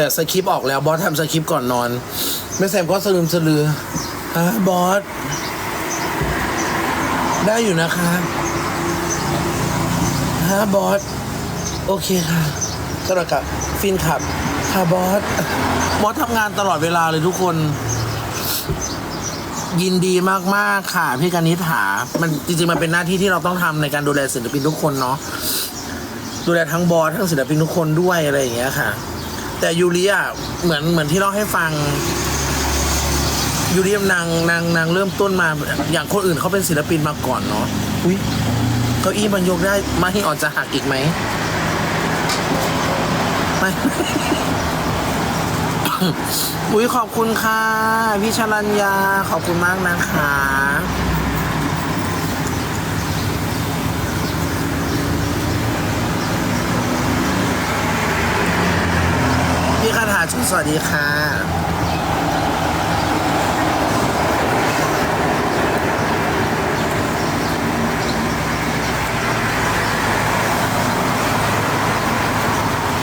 แต่สคริปต์ออกแล้วบอสทำสคริปต์ก่อนนอนแม่แซมก็สลืมสลือฮะบอส ได้อยู่นะคะฮะบอส โอเคค่ะสำหรับกับฟินขับค่ะบอส บอสทำงานตลอดเวลาเลยทุกคน ยินดีมาก ๆ ค่ะ พี่กนิษฐามันจริง ๆ มันเป็นหน้าที่ที่เราต้องทำในการดูแลศิลปินทุกคนเนาะดูแลทั้งบอสทั้งศิลปินทุกคนด้วยอะไรอย่างเงี้ยค่ะ แต่ยูริอะเหมือนเหมือนที่เราให้ฟังยูรินางนางนางเริ่มต้นมา อย่างคนอื่นเขาเป็นศิลปินมาก่อนเนาะอุ้ยเก้าอี้มันยกได้ไม่ให้ออกจะหักอีกไหมไม่อุ้ยขอบคุณค่ะพี่ชลัญญาขอบคุณมากนะคะ พี่คาถาชุน สวัสดีค่ะ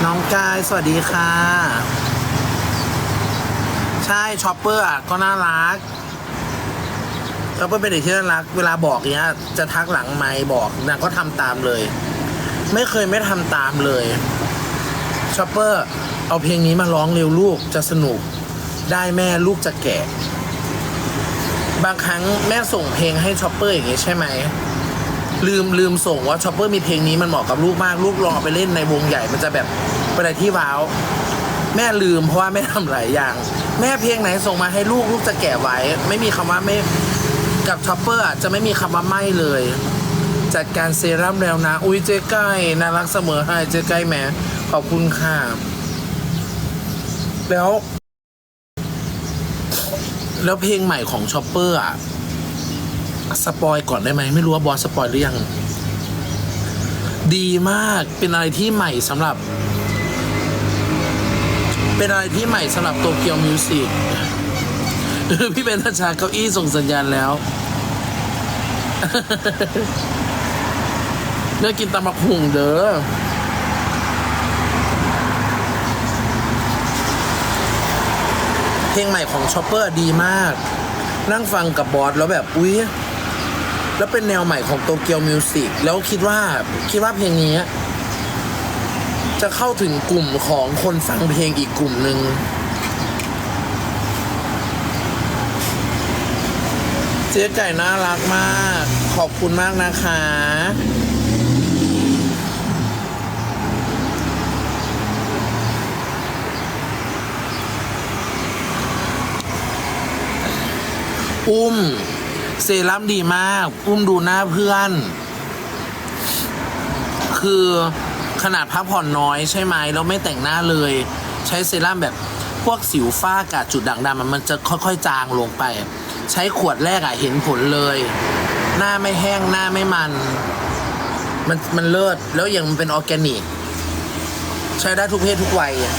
น้องกาย สวัสดีค่ะ ใช่ชอปเปอร์อะก็น่ารักชอปเปอร์เป็นเด็กที่น่ารัก เวลาบอกเนี้ย จะทักหลังไมค์บอกนางก็ทำตามเลย ไม่เคยไม่ทำตามเลยชอปเปอร์ เอาเพลงนี้มาร้องเร็วลูกจะสนุก ได้แม่ลูกจะแก่ บางครั้งแม่ส่งเพลงให้ชอปเปอร์อย่างงี้ใช่ไหมลืมลืมส่งว่าชอปเปอร์มีเพลงนี้มันเหมาะกับลูกมากลูกลองเอาไปเล่นในวงใหญ่มันจะแบบเป็นอะไรที่ว้าว แม่ลืมเพราะว่าแม่ทำหลายอย่าง แม่เพลงไหนส่งมาให้ลูกลูกจะแกะไว้ ไม่มีคำว่าไม่กับชอปเปอร์จะไม่มีคำว่าไม่เลย จัดการเซรั่มแล้วนะ อุ้ยเจ๊ไก่น่ารักเสมอให้เจ๊ไก่แม่ขอบคุณค่ะ แล้ว แล้วเพลงใหม่ของชอปเปอร์อะสปอยก่อนได้ไหม ไม่รู้ว่าบอสสปอยหรือยัง ดีมากเป็นอะไรที่ใหม่สำหรับ เป็นอะไรที่ใหม่สำหรับโตเกียวมิวสิกพี่เป็นทัชาเก้าอี้ส่งสัญญาณแล้วเนื้อกินตำบักหุ่งเด้อ เพ ลงใหม่ของชอปเปอร์ดีมาก นั่งฟังกับบอสแล้วแบบอุ๊ยแล้วเป็นแนวใหม่ของโตเกียวมิวสิกแล้วคิดว่าคิดว่าเพลงนี้ จะเข้าถึงกลุ่มของคนฟังเพลงอีกกลุ่มหนึ่งเจ๊ไก่น่ารักมาก ขอบคุณมากนะคะ อุ้ม เซรั่มดีมาก อุ้มดูหน้าเพื่อน คือขนาดพักผ่อนน้อยใช่ไหมแล้วไม่แต่งหน้าเลย ใช้เซรั่มแบบพวกสิวฝ้ากาจุดด่างดำมันจะค่อยๆ จางลงไป ใช้ขวดแรกอะเห็นผลเลย หน้าไม่แห้งหน้าไม่มัน มันมันเลิศแล้วอย่างมันเป็นออร์แกนิก ใช้ได้ทุกเพศทุกวัยอะ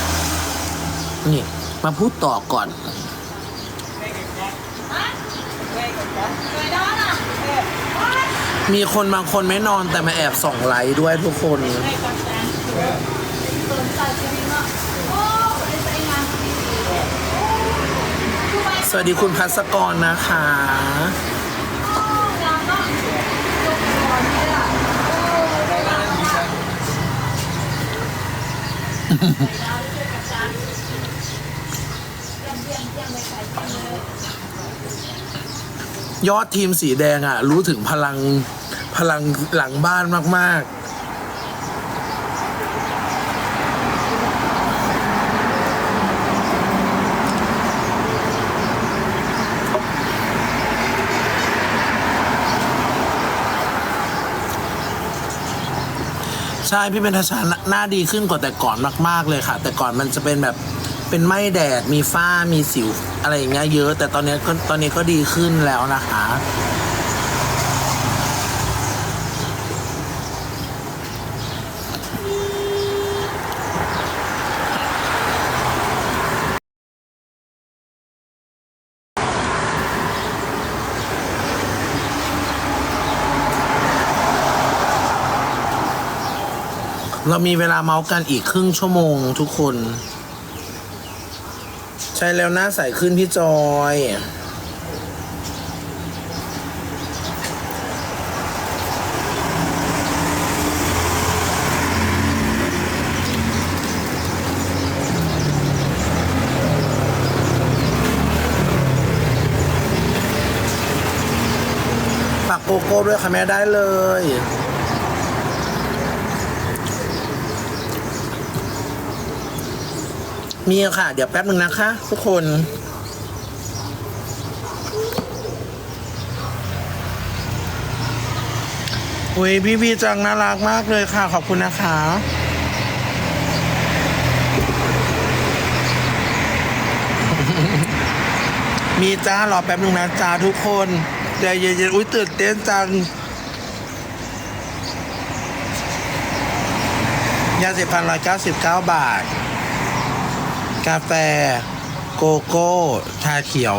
นี่มาพูดต่อก่อน มีคนบางคนไม่นอนแต่มาแอบส่องไลค์ด้วยทุกคน สวัสดีคุณพัสกรนะคะ ยอดทีมสีแดงอะ รู้ถึงพลังพลังหลังบ้านมาก ๆใช่ พี่เป็นทชาหน้าหน้าดีขึ้นกว่าแต่ก่อนมาก ๆ เลยค่ะ แต่ก่อนมันจะเป็นแบบ เป็นไหม้แดดมีฝ้ามีสิว อะไรอย่างเงี้ยเยอะ แต่ตอนนี้ตอนนี้ก็ดีขึ้นแล้วนะคะ เรามีเวลาเมาส์กันอีกครึ่งชั่วโมงทุกคน ใช้แล้วหน้าใสขึ้นพี่จอยฝากโกโก้ด้วยค่ะแม่ได้เลย มีค่ะ เดี๋ยวแป๊บหนึ่งนะคะ ทุกคน อุ้ยพี่พี่จังน่ารักมากเลยค่ะ ขอบคุณนะคะ มีจ้ารอแป๊บหนึ่งนะจ้าทุกคนใจเย็นๆอุ้ยตื่นเต้นจังยาสีฟันร้อยเก้าสิบเก้าบาท กาแฟ โกโก้ ชาเขียว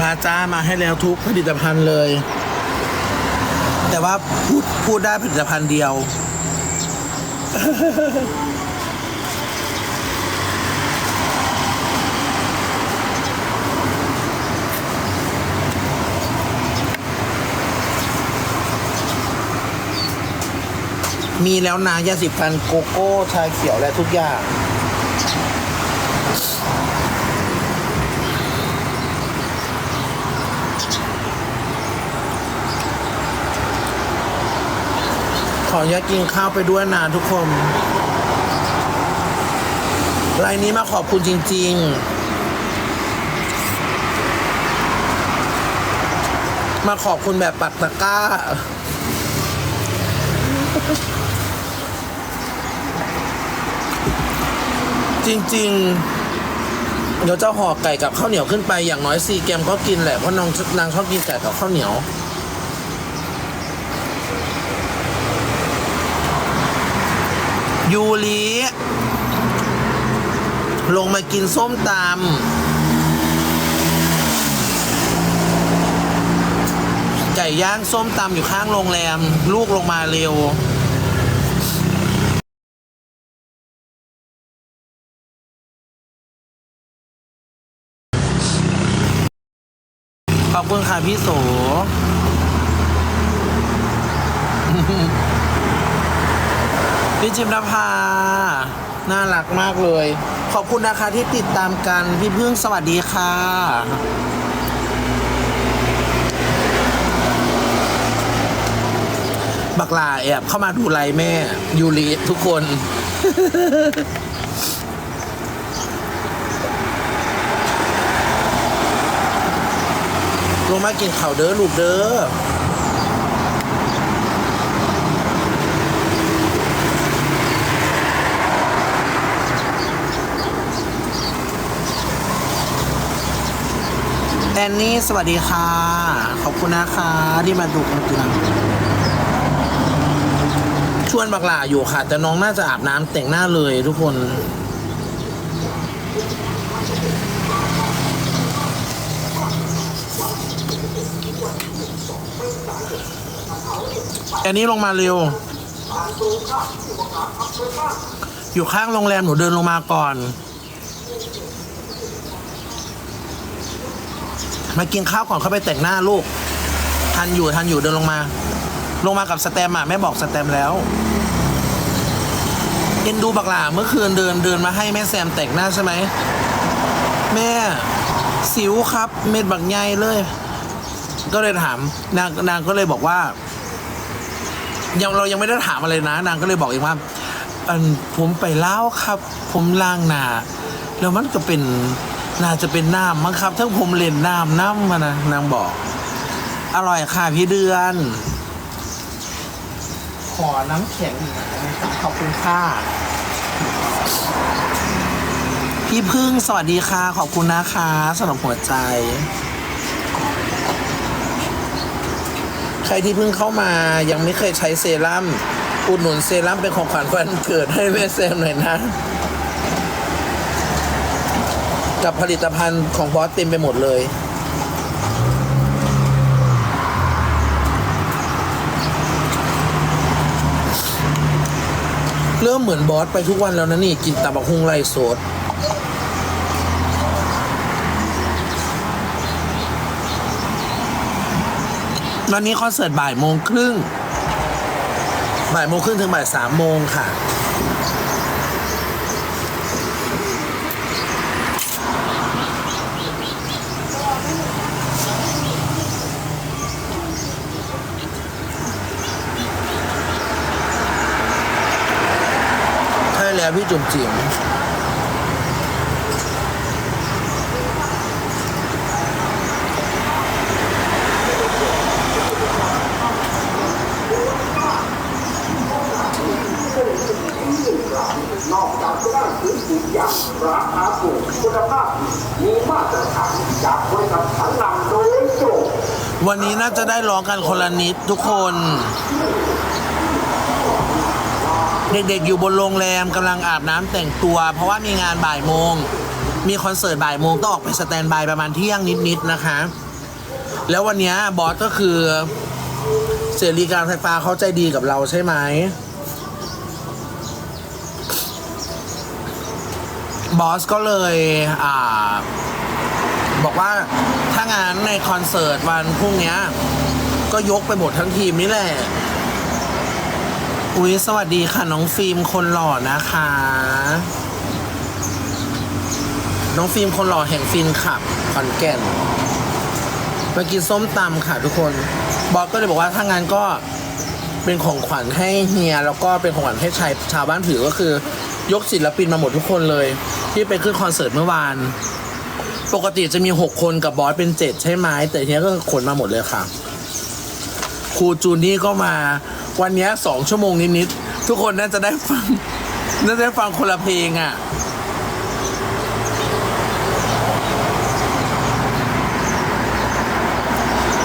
มาจ้ามาให้แล้วทุกผลิตภัณฑ์เลย แต่ว่าพูดพูดได้ผลิตภัณฑ์เดียว มีแล้วนะยาสีฟันโกโก้ชาเขียวและทุกอย่าง ขออนุญาตกินข้าวไปด้วยนะทุกคนรายนี้มาขอบคุณจริง ๆ มาขอบคุณแบบปักตะก้า จริง ๆ เดี๋ยวจะห่อไก่กับข้าวเหนียวขึ้นไปอย่างน้อยสี่แกมก็กินแหละเพราะน้องนางชอบกินไก่กับข้าวเหนียวยูริลงมากินส้มตำไก่ย่างส้มตำอยู่ข้างโรงแรม ลูกลงมาเร็ว ขอบคุณค่ะพี่โสพี่จิมนภาน่ารักมากเลย ขอบคุณนะคะที่ติดตามกัน พี่พึ่งสวัสดีค่ะ บักลาแอบเข้ามาดูไลแม่ยูริทุกคน ลงมากินข่าวเด้อลูกเด้อแอนนี่สวัสดีค่ะ ขอบคุณนะคะที่มาดูกันทีหลังชวนบักหล่าอยู่ค่ะ แต่น้องน่าจะอาบน้ำแต่งหน้าเลยทุกคน อันนี่ลงมาเร็ว อยู่ข้างโรงแรมหนูเดินลงมาก่อน มากินข้าวก่อนเข้าไปแต่งหน้าลูก ทันอยู่ทันอยู่เดินลงมา ลงมากับสแตมอะแม่บอกสแตมแล้วเอ็นดูบักหลาเมื่อคืนเดินเดินมาให้แม่แซมแต่งหน้าใช่ไหมแม่สิวครับ เม็ดบักใหญ่เลย ก็เลยถามนางนางก็เลยบอกว่า ยังเรายังไม่ได้ถามอะไรนะ นางก็เลยบอกเองว่าอันผมไปเล่าวครับ ผมล้างหนาแล้วมันก็เป็นน่าจะเป็นน้ำมั้งครับทั้งผมเล่นน้ำน้ำมานะนางบอก อร่อยค่ะพี่เดือน ขอน้ำแข็งอีกนะครับขอบคุณค่ะพี่พึ่งสวัสดีค่ะ ขอบคุณนะคะสำหรับหัวใจ ใครที่เพิ่งเข้ามายังไม่เคยใช้เซรั่มอุดหนุนเซรั่มเป็นของขวัญวันเกิดให้แม่แซมหน่อยนะ กับผลิตภัณฑ์ของบอสเต็มไปหมดเลยเริ่มเหมือนบอสไปทุกวันแล้วนะนี่ กินตับกหุงไรสด วันนี้คอนเสิร์ตบ่ายโมงครึ่งบ่ายโมงครึ่งถึงบ่ายสามโมงค่ะ ใช่แล้วพี่จุ๋มจิ๋ม นอกจากจะได้ซื้อปุ๋ยอย่างราคาถูกคุณภาพดีมีมาตรฐานจากบริษัทชั้นนำโดยโจ วันนี้น่าจะได้ร้องกันคนละนิดทุกคน เด็กๆอยู่บนโรงแรมกำลังอาบน้ำแต่งตัว เพราะว่ามีงานบ่ายโมง มีคอนเสิร์ตบ่ายโมงต้องออกไปสแตนบายประมาณเที่ยงนิดๆนะคะ แล้ววันนี้บอสก็คือเสรีการไฟฟ้าเขาใจดีกับเราใช่ไหมบอสก็เลยอ่าบอกว่า ถ้างานในคอนเสิร์ตวันพรุ่งนี้ก็ยกไปหมดทั้งทีมนี่แหละ อุ๊ยสวัสดีค่ะ น้องฟิล์มคนหล่อนะคะ น้องฟิล์มคนหล่อแห่งฟินขับขอนแก่นมากินส้มตำค่ะทุกคน บอสก็เลยบอกว่าถ้างานก็เป็นของขวัญให้เฮีย แล้วก็เป็นของขวัญให้ชายชาวบ้านผือก็คือ ยกศิลปินมาหมดทุกคนเลย ที่ไปขึ้นคอนเสิร์ตเมื่อวาน ปกติจะมี6คนกับบอสเป็น7ใช่ไหมแต่ทีนี้ก็ขนมาหมดเลยค่ะ ครูจูนี่ก็มา วันเนี้ยสองชั่วโมงนิดๆทุกคนน่าจะได้ฟัง น่าจะได้ฟังคนละเพลงอะ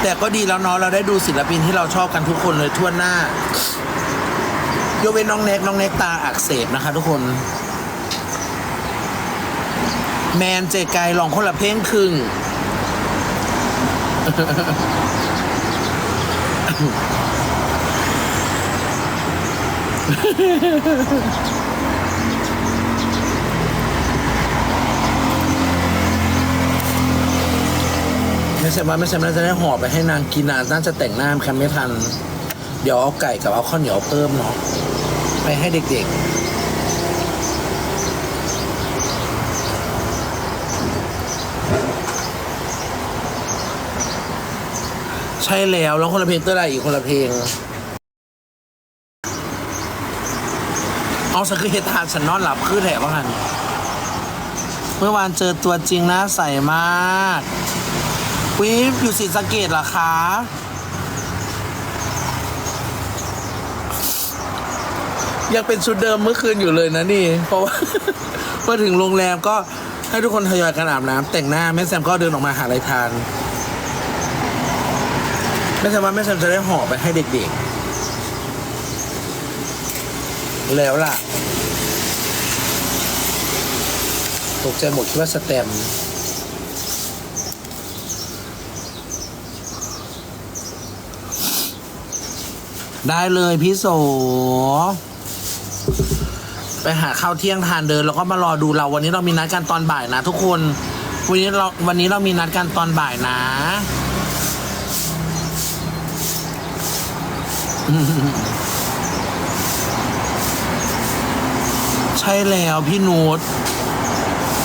แต่ก็ดีแล้วเนาะเราได้ดูศิลปินที่เราชอบกันทุกคนเลยทั่วหน้ายกเว้นน้องเน็กน้องเน็กตาอักเสบนะคะ ทุกคน แมนเจไกลองคนละเพลงครึ่ง ไม่ใช่ว่าไม่ใช่ว่าจะได้ห่อไปให้นางกินนานน่าจะแต่งหน้าคันไม่ทัน เดี๋ยวเอาไก่กับเอาข้าวเหนียวเพิ่มเนาะไปให้เด็กๆ ช่แล้วแล้วคนละเพลงเต้ยอะไรอีกคนละเพลงเอาสักคือเฮดทานฉันนอนหลับคือแถบว่างันเมื่อวานเจอตัวจริงน้าใสมากวิฟอยู่ศรีสะเกดเหรอคะยังเป็นชุดเดิมเมื่อคืนอยู่เลยนะนี่ เพราะว่ามาถึงโรงแรมก็ให้ทุกคนทยอยกันอาบน้ำแต่งหน้าแม่แซมก็เดินออกมาหาอะไรทาน แม่แซมว่าแม่แซมจะได้ห่อไปให้เด็กๆ แล้วล่ะ ตกใจหมดคิดว่าสแตมได้เลยพี่โส ไปหาข้าวเที่ยงทานเดิน แล้วก็มารอดูเราวันนี้เรามีนัดกันตอนบ่ายนะทุกคน วันนี้เราวันนี้เรามีนัดกันตอนบ่ายนะ ใช่แล้วพี่นูต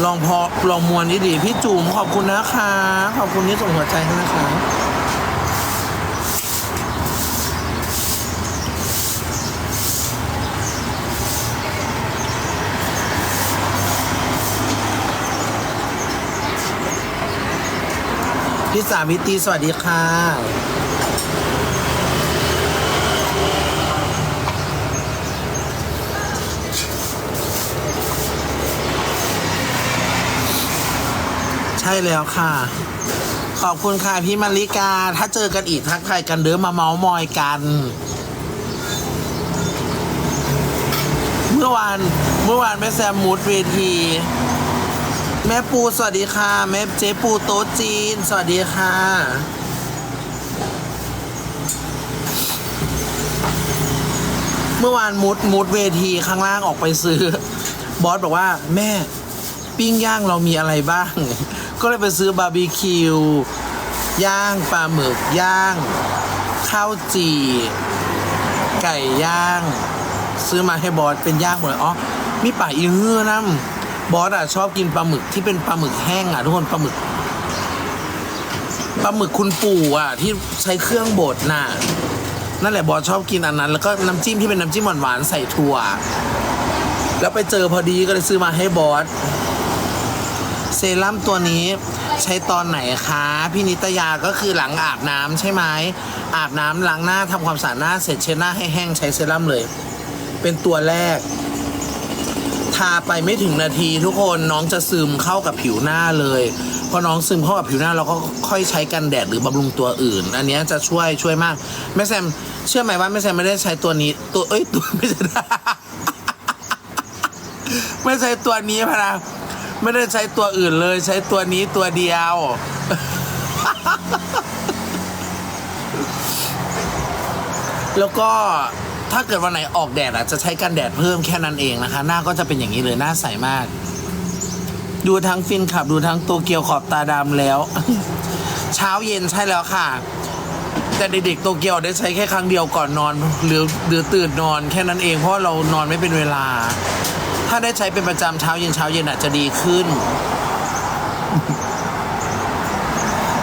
ลองพอลองมวนดีดีพี่จุ๋มขอบคุณนะคะ ขอบคุณที่ส่งหัวใจให้นะคะพี่สาวิตีสวัสดีค่ะ ใช่แล้วค่ะ ขอบคุณค่ะพี่มาริกา ถ้าเจอกันอีกทักทายกันเด้อมาเมาส์มอยกัน เมื่อวานเมื่อวานแม่แซมมูดเวที แม่ปูสวัสดีค่ะ แม่เจ๊ปูโต๊ะจีน สวัสดีค่ะแม่มื่อวานมุดมุดเวทีข้างล่างออกไปซื้อ บอสบอกว่าแม่ปิ้งย่างเรามีอะไรบ้าง ก็เลยไปซื้อบาร์บีคิวย่างปลาหมึกย่าง ข้าวจี่ไก่ย่าง ซื้อมาให้บอสเป็นย่างหมดเลยอ๋อมีป่าอีฮือน้ำบอสอะชอบกินปลาหมึกที่เป็นปลาหมึกแห้งอะทุกคนปลาหมึกปลาหมึกคุณปู่อะที่ใช้เครื่องบดน่ะนั่นแหละบอสชอบกินอันนั้น แล้วก็น้ำจิ้มที่เป็นน้ำจิ้มหวานๆใส่ถั่ว แล้วไปเจอพอดีก็เลยซื้อมาให้บอส เซรั่มตัวนี้ใช้ตอนไหนคะพี่นิตยาก็คือหลังอาบน้ำใช่ไหมอาบน้ำล้างหน้าทำความสะอาดหน้าเสร็จเช็ดหน้าให้แห้งใช้เซรั่มเลย เป็นตัวแรก ทาไปไม่ถึงนาทีทุกคนน้องจะซึมเข้ากับผิวหน้าเลยพอน้องซึมเข้ากับผิวหน้าเราก็ค่อยใช้กันแดดหรือบำรุงตัวอื่น อันนี้จะช่วยช่วยมากแม่แซมเชื่อไหมว่าแม่แซมไม่ได้ใช้ตัวนี้ ตัวเอ้ยตัวไม่ใช่ไม่ใช่ตัวนี้พะนะ ไม่ได้ใช้ตัวอื่นเลย ใช้ตัวนี้ตัวเดียว แล้วก็ถ้าเกิดวันไหนออกแดดอะจะใช้กันแดดเพิ่มแค่นั้นเองนะคะ หน้าก็จะเป็นอย่างนี้เลยหน้าใสมาก ดูทั้งฟินขับ ดูทั้งโตเกียวขอบตาดำแล้ว เช้าเย็นใช่แล้วค่ะ แต่เด็กๆโตเกียวได้ใช้แค่ครั้งเดียวก่อนนอน หรือหรือตื่นนอนแค่นั้นเองเพราะเรานอนไม่เป็นเวลา ถ้าได้ใช้เป็นประจำเช้าเย็นเช้าเย็นอาจจะดีขึ้น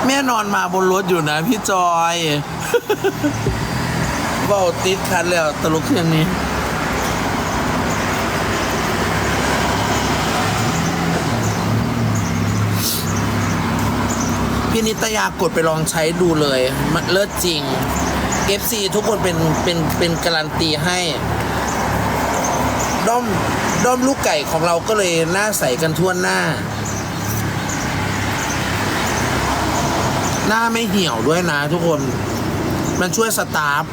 แม่นอนมาบนรถอยู่นะพี่จอยเบ้าติดคันแล้วตลกเครื่องนี้พี่นิตยากดไปลองใช้ดูเลย มันเลิศจริง FC ทุกคนเป็นเป็นเป็นการันตีให้ ด้อมด้อมลูกไก่ของเราก็เลยหน้าใสกันทั่วหน้า หน้าไม่เหี่ยวด้วยนะทุกคน มันช่วยสตาร์ฟ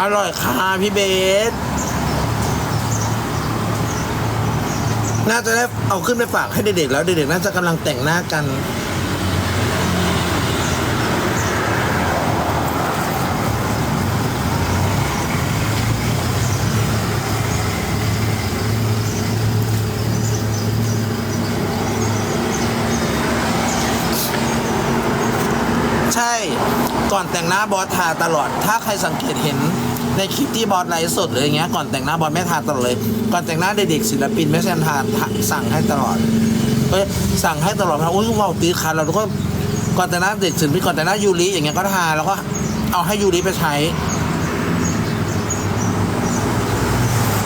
อร่อยค่ะพี่เบส น่าจะได้เอาขึ้นไปฝากให้เด็กๆแล้วเด็กๆน่าจะกำลังแต่งหน้ากัน ใช่ ก่อน แต่งหน้าบอสทาตลอด ถ้าใครสังเกตเห็นในคลิปที่บอสไลฟ์สดหรืออย่างเงี้ยก่อนแต่งหน้าบอสไม่ทาตลอดเลย ก่อนแต่งหน้าเด็กๆศิลปินไม่แซมทาสั่งให้ตลอดเอ้ยสั่งให้ตลอดครับอุ้ยว้าวตีคันเราก็ก่อนแต่งหน้าเด็กศิลปินก่อนแต่งหน้ายูริอย่างเงี้ยก็ทาแล้วก็เอาให้ยูริไปใช้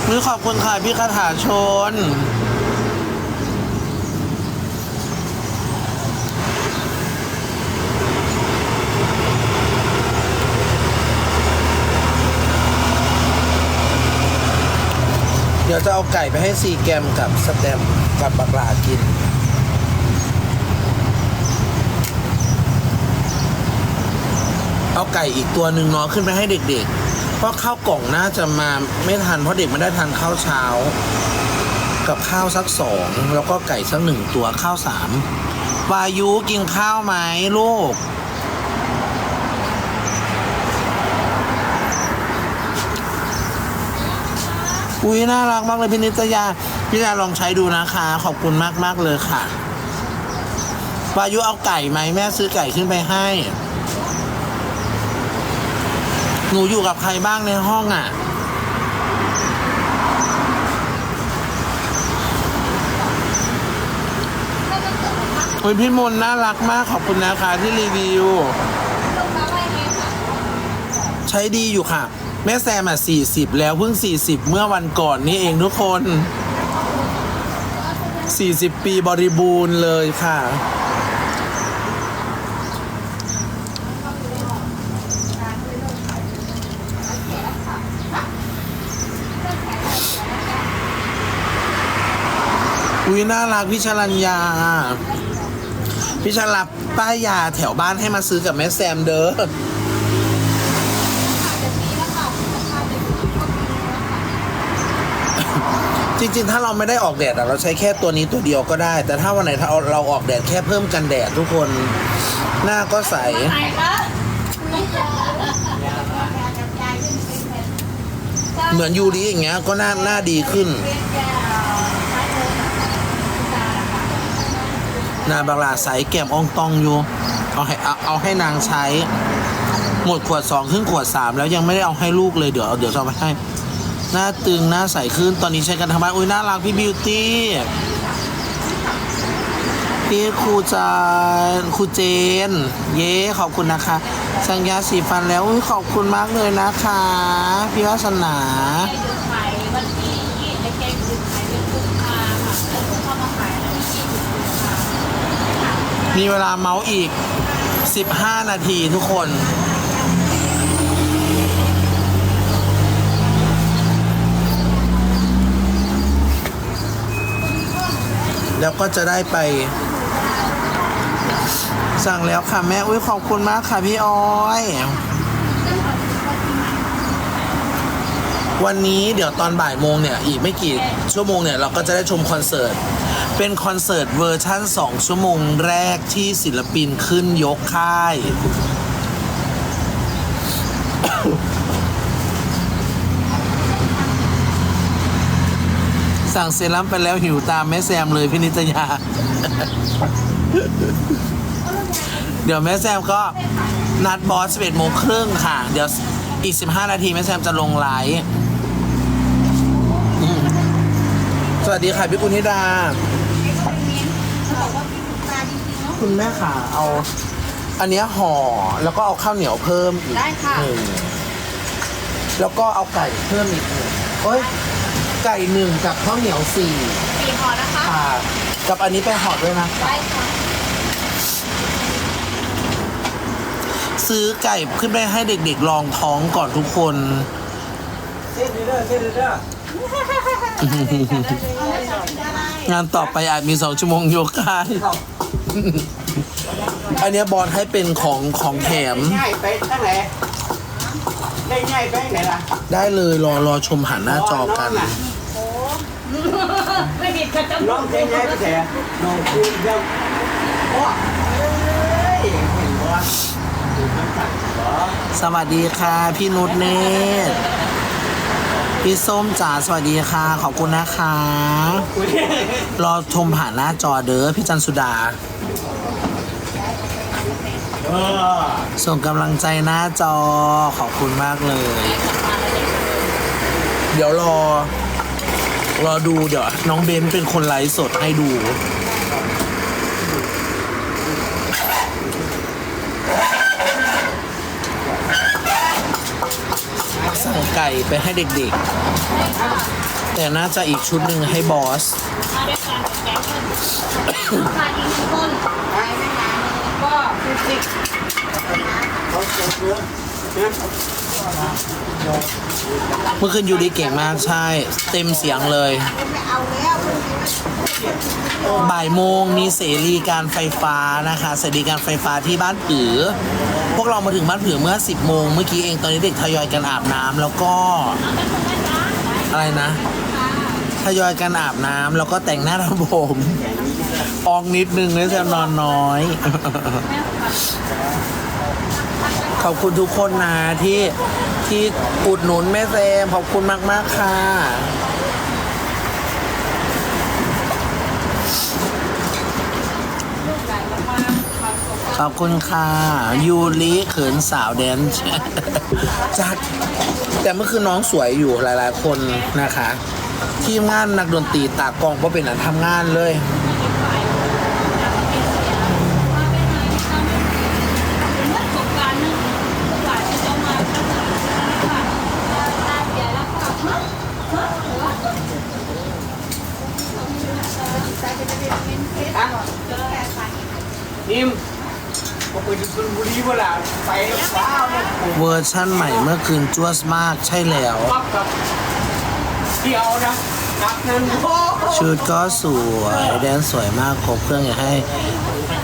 นี่ขอบคุณค่ะพี่คาถาชน ดี๋ยวจะเอาไก่ไปให้ซีแกมกับสแตมกับบักลากิน เอาไก่อีกตัวหนึ่งเนาะขึ้นไปให้เด็กๆ เพราะข้าวกล่องน่าจะมาไม่ทันเพราะเด็กไม่ได้ทานข้าวเช้า กับข้าวสักสองแล้วก็ไก่สักหนึ่งตัวข้าวสามวายุกินข้าวไหมลูก อุ้ยน่ารักมากเลยพี่นิตยาพี่นิตยาลองใช้ดูนะคะ ขอบคุณมากมากเลยค่ะวายุเอาไก่ไหมแม่ซื้อไก่ขึ้นไปให้ หนูอยู่กับใครบ้างในห้องอะโอ้ยพี่มนน่ารักมากขอบคุณนะคะที่รีวิว ใช้ดีอยู่ค่ะ แม่แซมอะสี่สิบแล้วเพิ่งสี่สิบเมื่อวันก่อนนี้เองทุกคนสี่สิบปีบริบูรณ์เลยค่ะ อุ้ยน่ารักพี่ชลัญญาพี่ชลับป้ายยาแถวบ้านให้มาซื้อกับแม่แซมเด้อ จริงๆ ถ้าเราไม่ได้ออกแดดอะเราใช้แค่ตัวนี้ตัวเดียวก็ได้ แต่ถ้าวันไหนถ้าเราออกแดดแค่เพิ่มกันแดดทุกคนหน้าก็ใส ไหนคะเหมือนยูริอย่างเงี้ยก็หน้าหน้าดีขึ้น นาบางลาใสแก้มอองตองอยู่ เอาให้เอาเอาให้นางใช้ หมดขวดสองครึ่งขวดสามแล้วยังไม่ได้เอาให้ลูกเลยเดี๋ยวเดี๋ยวจะเอาไปให้ หน้าตึงหน้าใสขึ้นตอนนี้ใช้กันทางบ้านอุ้ยน่ารักพี่บิวตี้พี่ครูจานครูเจน เย้ขอบคุณนะคะสัญญาสีฟันแล้วอุ้ยขอบคุณมากเลยนะคะ พี่วาสนามีเค้กดูขาเมาค่ะแล้วดูเข้ามาขายวันที่ยี่สิบกุมภามีเวลาเมาส์อีก 15 นาทีทุกคน แล้วก็จะได้ไป สั่งแล้วค่ะแม่อุ้ยขอบคุณมากค่ะพี่ออยวันนี้เดี๋ยวตอนบ่ายโมงเนี่ย อีกไม่กี่ชั่วโมงเนี่ย เราก็จะได้ชมคอนเสิร์ต เป็นคอนเสิร์ตเวอร์ชั่น 2 ชั่วโมงแรกที่ศิลปินขึ้นยกค่าย สั่งเซรั่มไปแล้วหิวตามแม่แซมเลยพี่นิตยา เดี๋ยวแม่แซมก็นัดบอส11โมงครึ่งค่ะ เดี๋ยวอีก 15 นาทีแม่แซมจะลงไลฟ์อืมสวัสดีค่ะพี่กุณิดา คุณแม่ค่ะ เอา อันเนี้ยห่อแล้วก็เอาข้าวเหนียวเพิ่มอีกได้ค่ะ หนึ่งแล้วก็เอาไก่เพิ่มอีกหนึ่งเอ้ย ไก่หนึ่งกับข้าวเหนียวสี่สี่ห่อนะคะค่ะกับอันนี้ไปห่อด้วยนะคะ ได้ค่ะซื้อไก่ขึ้นไปให้เด็กๆลองท้องก่อนทุกคน เส้นเด้อเส้นเด้องานต่อไปอาจมีสองชั่วโมงโยคะอันเนี้ยบอลให้เป็นของของแถม ง่ายไปทั้งไหน ได้ง่ายไปไหนล่ะได้เลยรอรอชมผ่านหน้าจอกัน ไม่ผิดก็จะน้องเจ๊ง่ายไปแต่น้องคุณยังโอ้เอ้ยเห็นบ่ดูน้ำตาลบ่สวัสดีค่ะพี่นุชเนตรพี่ส้มจ๋าสวัสดีค่ะ ขอบคุณนะคะ คุยรอชมผ่านหน้าจอเด้อพี่จันสุดาเออ ส่งกำลังใจหน้าจอขอบคุณมากเลย เดี๋ยวรอ รอดูเดี๋ยวน้องเบนเป็นคนไลฟ์สดให้ดู สั่งไก่ไปให้เด็กๆ แต่น่าจะอีกชุดหนึ่งให้บอส มาด้วยกันแกงเงินขาดอีกหนึ่งคนไปไม่นานก็คือสิบ เมื่อคืนยูริเก่งมากใช่ เต็มเสียงเลยบ่ายโมงมีเสรีการไฟฟ้านะคะเสรีการไฟฟ้าที่บ้านผือ พวกเรามาถึงบ้านผือเมื่อ 10 โมงเมื่อกี้เองตอนนี้เด็กทยอยกันอาบน้ำแล้วก็ อะไรนะ ทยอยกันอาบน้ำแล้วก็แต่งหน้าทำผม อองนิดนึงเลยจะนอนน้อย ขอบคุณทุกคนนะที่ที่อุดหนุนแม่แซมขอบคุณมากๆค่ะ ขอบคุณค่ะ ยูริเขินสาวแดนจัดแต่เมื่อคืนน้องสวยอยู่หลายๆคนนะคะ ทีมงานนักดนตรีตากล้องก็เป็นอันทำงานเลย เมื่อสงการนึงหลายจะต้องมาตั้งแต่ค่ะตาเสียแล้วค่ะเฮ้ยเฮ้ยหรือว่าใส่เป็นเป็นเป็นเพชรเจอแค่ใส่ นิ่มพอไปดูชลบุรีเวลาไปว้าว เวอร์ชั่นใหม่เมื่อคืนจ้วสมากใช่แล้ว ชุดก็สวยแดนสวยมากครบเครื่องอยากให้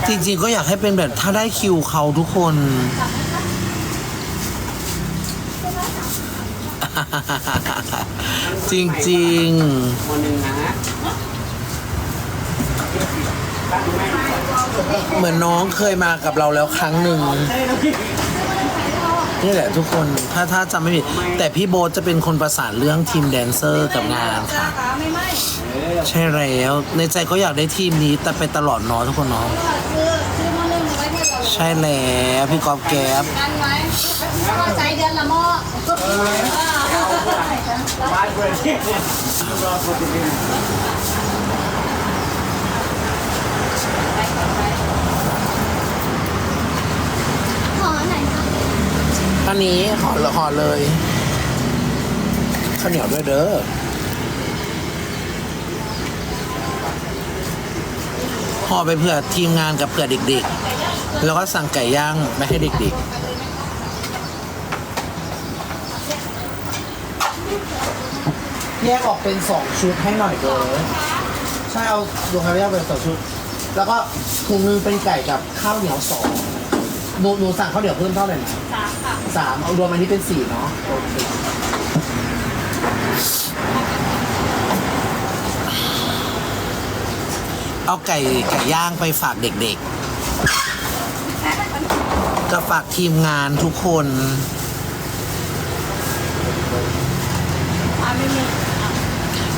จริงๆก็อยากให้เป็นแบบถ้าได้คิวเขาทุกคน จริงๆ เหมือนน้องเคยมากับเราแล้วครั้งหนึ่งนี่แหละทุกคนถ้าถ้าจำไม่ผิดแต่พี่โบ๊ทจะเป็นคนประสานเรื่องทีมแดนเซอร์กับงานค่ะขาไม่ไหม้ใช่แล้วในใจก็อยากได้ทีมนี้แต่ไปตลอดเนาะทุกคนเนาะคือคือมันเรื่องไว้เพื่อเราใช่แล้วพี่กอฟแก๊บกันไว้ก็ใช้เดือนละหม้อบ้านเพื่อนที่รอคนจะเป็น ขอไหนคะ อันนี้ห่อเลยห่อเลยข้าวเหนียวด้วยเด้อห่อไปเผื่อทีมงานกับเผื่อเด็กๆ แล้วก็สั่งไก่ย่างไปให้เด็กๆแยกออกเป็นสองชุดให้หน่อยเด้อใช่เอาดวงไข่แยกเป็นสองชุด แล้วก็ถุงนึงเป็นไก่กับข้าวเหนียวสองหนูหนูสั่งข้าวเหนียวเพิ่มเท่าไหร่นะ สามค่ะสามเอารวมอันนี้เป็นสี่เนาะโอเคเอาไก่ไก่ย่างไปฝากเด็กๆกับฝากทีมงานทุกคนอ่าไม่มี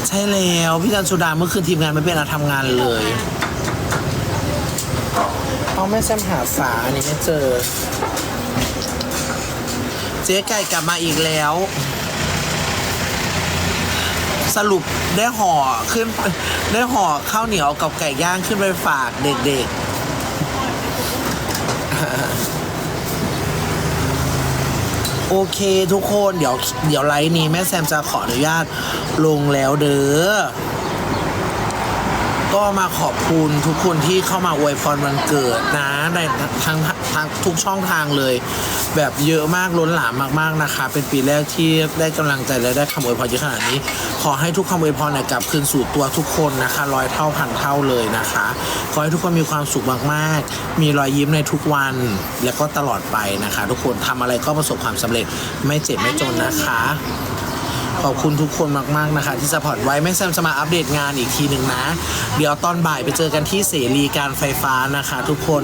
ใช่แล้วพี่จันสุดาเมื่อคืนทีมงานไม่เป็นอะทำงานเลยเอาแม่แซมหาฝาอันนี้ไม่เจอเจ๊ไก่กลับมาอีกแล้ว สรุปได้ห่อขึ้นได้ห่อข้าวเหนียวกับไก่ย่างขึ้นไปฝากเด็กๆ โอเคทุกคนเดี๋ยวเดี๋ยวไลฟ์นี้แม่แซมจะขออนุญาตลงแล้วเด้อ ก็มาขอบคุณทุกคนที่เข้ามาอวยพรวันเกิดนะในทั้งทั้งทุกช่องทางเลย แบบเยอะมากล้นหลามมากๆนะคะ เป็นปีแรกที่ได้กำลังใจและได้คำอวยพรเยอะขนาดนี้ ขอให้ทุกคำอวยพรเนี่ยกลับคืนสู่ตัวทุกคนนะคะร้อยเท่าพันเท่าเลยนะคะ ขอให้ทุกคนมีความสุขมากๆ มีรอยยิ้มในทุกวัน และก็ตลอดไปนะคะ ทุกคนทำอะไรก็ประสบความสำเร็จไม่เจ็บไม่จนนะคะ ขอบคุณทุกคนมากๆนะคะ ที่สปอร์ตไว้แม่แซมจะมาอัปเดตงานอีกทีหนึ่งนะ เดี๋ยวตอนบ่ายไปเจอกันที่เสรีการไฟฟ้านะคะ ทุกคน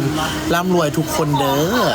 ร่ำรวยทุกคนเด้อ